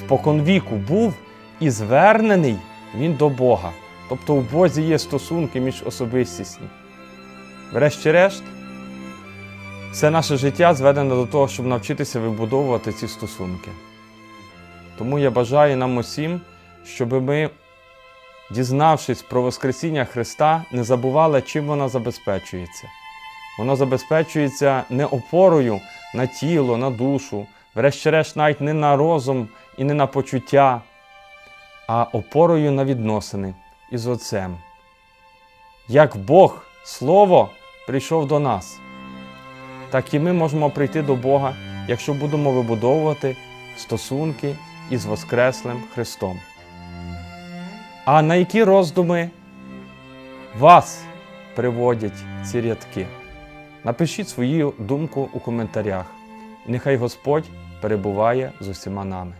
споконвіку був і звернений він до Бога. Тобто у Бозі є стосунки між особистісні. Врешті-решт, все наше життя зведено до того, щоб навчитися вибудовувати ці стосунки. Тому я бажаю нам усім, щоб ми, дізнавшись про Воскресіння Христа, не забували, чим воно забезпечується. Воно забезпечується не опорою на тіло, на душу, врешті-решт, навіть не на розум і не на почуття, а опорою на відносини із Отцем. Як Бог, Слово, прийшов до нас, так і ми можемо прийти до Бога, якщо будемо вибудовувати стосунки із Воскреслим Христом. А на які роздуми вас приводять ці рядки? Напишіть свою думку у коментарях. Нехай Господь перебуває з усіма нами.